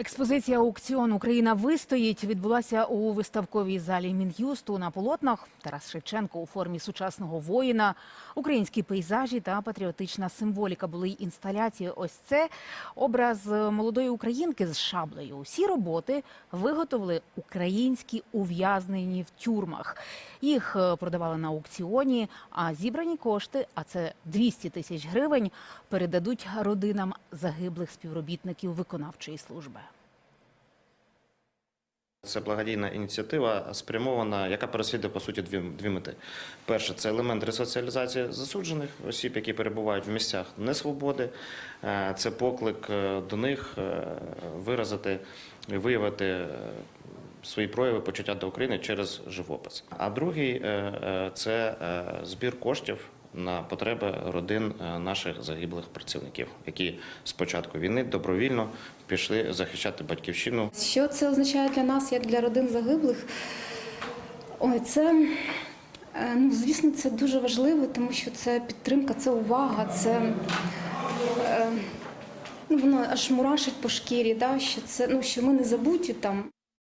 Експозиція аукціон Україна вистоїть відбулася у виставковій залі Мін'юсту на полотнах. Тарас Шевченко у формі сучасного воїна, українські пейзажі та патріотична символіка були й інсталяції. Ось це образ молодої українки з шаблею. Усі роботи виготовили українські ув'язнені в тюрмах. Їх е, продавали на аукціоні, а зібрані кошти, а це 200 тисяч гривень, передадуть родинам загиблих співробітників виконавчої служби. Це благодійна ініціатива, спрямована, яка переслідує по суті дві, дві мети. Перше це елемент ресоціалізації засуджених осіб, які перебувають в місцях несвободи. Е, Це поклик е, до них е, виразити, виявити е, свої прояви почуття до України через живопис. А другий це збір коштів. На потреби родин е, наших загиблих працівників, які з початку війни добровільно пішли захищати батьківщину Що це означає для нас, як для родин загиблих? Ой, це, е, ну, звісно, це дуже важливо, тому що це підтримка, це увага, це е, ну, воно аж мурашить по шкірі, да, що, це, ну, що ми не забуті там.